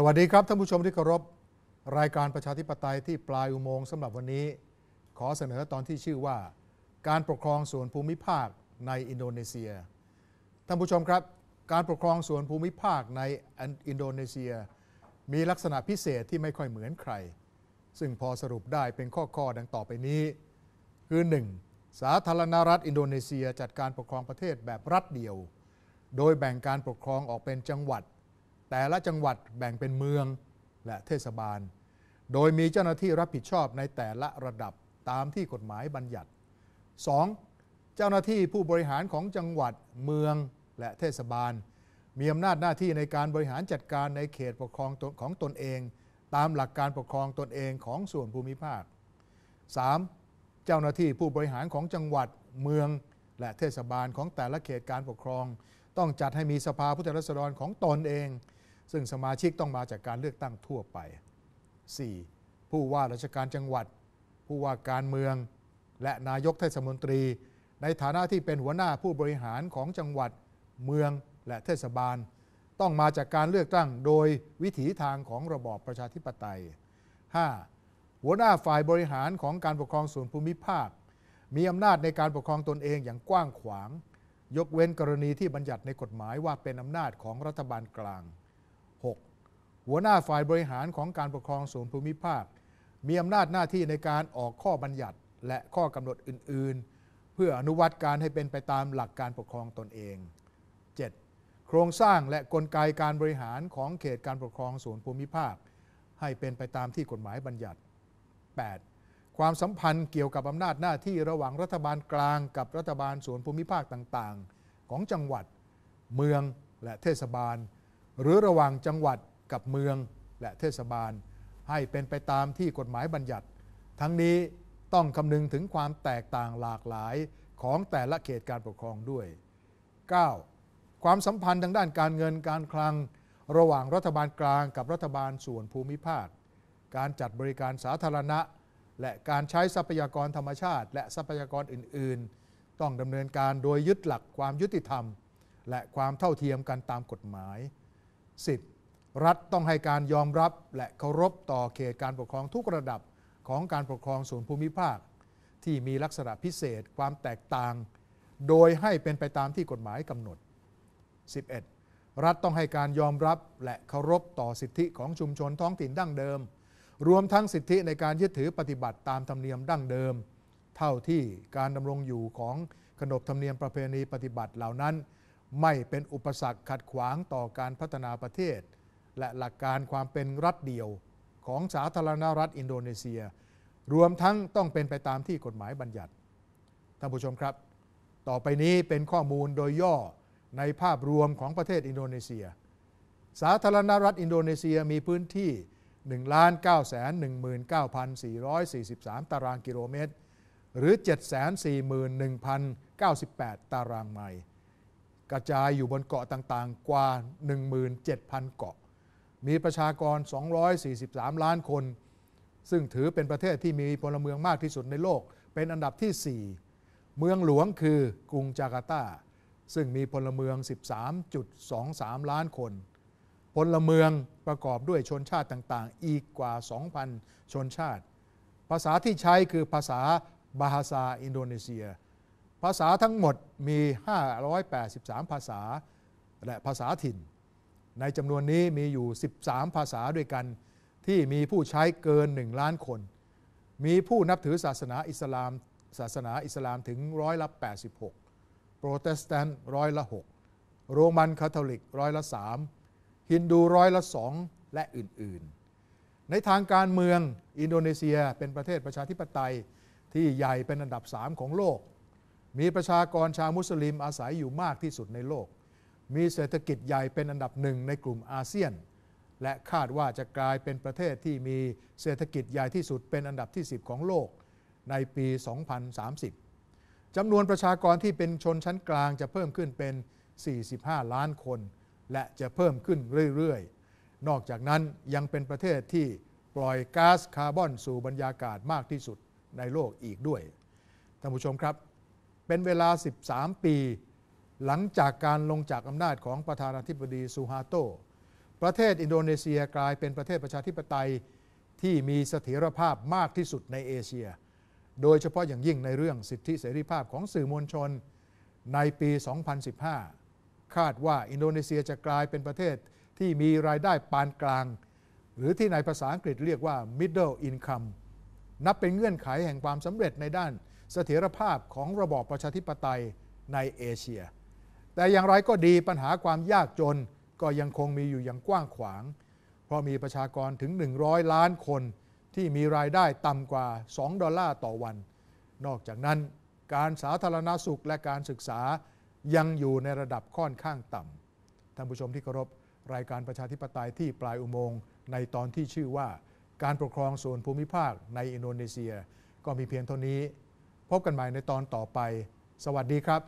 สวัสดีครับท่านผู้ชมที่เคารพรายการประชาธิปไตยที่ปลายอุโมงค์สำหรับวันนี้ ขอเสนอตอนที่ชื่อว่า การปกครองส่วนภูมิภาคในอินโดนีเซียท่านผู้ชมครับ การปกครองส่วนภูมิภาคในอินโดนีเซีย มีลักษณะพิเศษที่ไม่ค่อยเหมือนใคร ซึ่งพอสรุปได้เป็นข้อๆดังต่อไปนี้ คือ 1. สาธารณรัฐอินโดนีเซียจัดการปกครองประเทศแบบรัฐเดียว โดยแบ่งการปกครองออกเป็นจังหวัด แต่ละจังหวัดแบ่งเป็นเมืองและเทศบาล โดยมีเจ้าหน้าที่รับผิดชอบในแต่ละระดับตามที่กฎหมายบัญญัติ 2. เจ้าหน้าที่ผู้บริหารของจังหวัดเมืองและเทศบาล มีอำนาจหน้าที่ในการบริหารจัดการในเขตปกครองของตนเอง ตามหลักการปกครองตนเองของส่วนภูมิภาค 3. เจ้าหน้าที่ผู้บริหารของจังหวัดเมืองและเทศบาลของแต่ละเขตการปกครอง ต้องจัดให้มีสภาผู้แทนราษฎรของตนเอง ซึ่งสมาชิกต้องมาจากการเลือกตั้งทั่วไป 4. ผู้ว่าราชการจังหวัด ผู้ว่าการเมือง และนายกเทศมนตรี ในฐานะที่เป็นหัวหน้าผู้บริหารของจังหวัด เมืองและเทศบาล ต้องมาจากการเลือกตั้งโดยวิถีทางของระบอบประชาธิปไตย 5. หัวหน้าฝ่ายบริหารของการปกครองส่วนภูมิภาค มีอำนาจในการปกครองตนเองอย่างกว้างขวาง ยกเว้นกรณีที่บัญญัติในกฎหมายว่าเป็นอำนาจของรัฐบาลกลาง หัวหน้าฝ่ายบริหารของการปกครองส่วนภูมิภาค มีอำนาจหน้าที่ในการออกข้อบัญญัติและข้อกำหนดอื่น ๆ เพื่ออนุวัตการให้เป็นไปตามหลักการปกครองตนเอง 7. โครงสร้างและกลไกการบริหารของเขตการปกครองส่วนภูมิภาค ให้เป็นไปตามที่กฎหมายบัญญัติ 8. ความสัมพันธ์เกี่ยวกับอำนาจหน้าที่ระหว่างรัฐบาลกลางกับรัฐบาลส่วนภูมิภาคต่าง ๆ ของจังหวัด เมืองและเทศบาล หรือระหว่างจังหวัด กับเมืองและเทศบาล ให้เป็นไปตามที่กฎหมายบัญญัติ ทั้งนี้ต้องคำนึงถึงความแตกต่างหลากหลายของแต่ละเขตการปกครองด้วย 9. ความสัมพันธ์ทางด้านการเงินการคลัง ระหว่างรัฐบาลกลางกับรัฐบาลส่วนภูมิภาค การจัดบริการสาธารณะ และการใช้ทรัพยากรธรรมชาติ และทรัพยากรอื่น ๆ ต้องดำเนินการโดยยึดหลักความยุติธรรม และความเท่าเทียมกันตามกฎหมาย 10. รัฐต้องให้การยอมรับและเคารพต่อเขตการปกครองทุกระดับของการปกครองส่วนภูมิภาค ที่มีลักษณะพิเศษความแตกต่าง โดยให้เป็นไปตามที่กฎหมายกำหนด 11. รัฐต้องให้การยอมรับและเคารพต่อสิทธิของชุมชนท้องถิ่นดั้งเดิม รวมทั้งสิทธิในการยึดถือปฏิบัติตามธรรมเนียมดั้งเดิม เท่าที่การดำรงอยู่ของขนบธรรมเนียมประเพณีปฏิบัติเหล่านั้น ไม่เป็นอุปสรรคขัดขวางต่อการพัฒนาประเทศ และหลักการความเป็นรัฐเดียวของสาธารณรัฐอินโดนีเซีย รวมทั้งต้องเป็นไปตามที่กฎหมายบัญญัติ ท่านผู้ชมครับ ต่อไปนี้เป็นข้อมูลโดยย่อในภาพรวมของประเทศอินโดนีเซีย สาธารณรัฐอินโดนีเซียมีพื้นที่ 1,919,443 ตารางกิโลเมตร หรือ 741,098 ตารางไมล์กระจายอยู่บนเกาะต่างๆ กว่า 17,000 เกาะ มีประชากร 243 ล้านคน ซึ่งถือเป็นประเทศที่มีพลเมืองมากที่สุดในโลก เป็นอันดับที่ 4 เมืองหลวงคือกรุงจาการ์ตา ซึ่งมีพลเมือง 13.23 ล้านคน พลเมืองประกอบด้วยชนชาติต่างๆ อีกกว่า 2,000 ชนชาติ ภาษาที่ใช้คือภาษาบาฮาซาอินโดนีเซีย ภาษาทั้งหมดมี 583 ภาษา และภาษาถิ่น ในจำนวนนี้มีอยู่ 13 ภาษาด้วยกัน ที่มีผู้ใช้เกิน 1 ล้านคน มีผู้นับถือศาสนาอิสลาม ศาสนาอิสลามถึงร้อยละ 86 โปรเตสแตนต์ร้อยละ 6 โรมันคาทอลิกร้อยละ 3 ฮินดูร้อยละ 2 และอื่น ๆ ในทางการเมืองอินโดนีเซียเป็นประเทศประชาธิปไตยที่ใหญ่เป็นอันดับ 3 ของโลก มีประชากรชาวมุสลิมอาศัยอยู่มากที่สุดในโลก มีเศรษฐกิจใหญ่เป็นอันดับหนึ่งในกลุ่มอาเซียน และคาดว่าจะกลายเป็นประเทศที่มีเศรษฐกิจใหญ่ที่สุดเป็นอันดับที่ 10 ของโลกในปี 2030 จำนวนประชากรที่เป็นชนชั้นกลางจะเพิ่มขึ้นเป็น 45 ล้านคน และจะเพิ่มขึ้นเรื่อยๆ นอกจากนั้นยังเป็นประเทศที่ปล่อยก๊าซคาร์บอนสู่บรรยากาศมากที่สุดในโลกอีกด้วย ท่านผู้ชมครับ เป็นเวลา 13 ปี หลังจากการลงจากอำนาจของประธานาธิบดีซูฮาโต ประเทศอินโดนีเซียกลายเป็นประเทศประชาธิปไตยที่มีเสถียรภาพมากที่สุดในเอเชีย โดยเฉพาะอย่างยิ่งในเรื่องสิทธิเสรีภาพของสื่อมวลชนในปี 2015 คาดว่าอินโดนีเซียจะกลายเป็นประเทศที่มีรายได้ปานกลาง หรือที่ในภาษาอังกฤษเรียกว่า middle income นับเป็นเงื่อนไขแห่งความสำเร็จในด้านเสถียรภาพของระบอบประชาธิปไตยในเอเชีย แต่อย่างไรก็ดีปัญหาความยากจนก็ยังคงมีอยู่อย่างกว้างขวาง เพราะมีประชากรถึง 100 ล้านคนที่มีรายได้ต่ำกว่า 2 ดอลลาร์ต่อวัน นอกจากนั้นการสาธารณาสุขและการศึกษายังอยู่ในระดับค่อนข้างต่ำท่านผู้ชมที่เคารพรายการประชาธิปไตยที่ปลายอุโมงค์ในตอนที่ชื่อว่า การปกครองส่วนภูมิภาคในอินโดนีเซีย ก็มีเพียงเท่านี้ พบกันใหม่ในตอนต่อไป สวัสดีครับ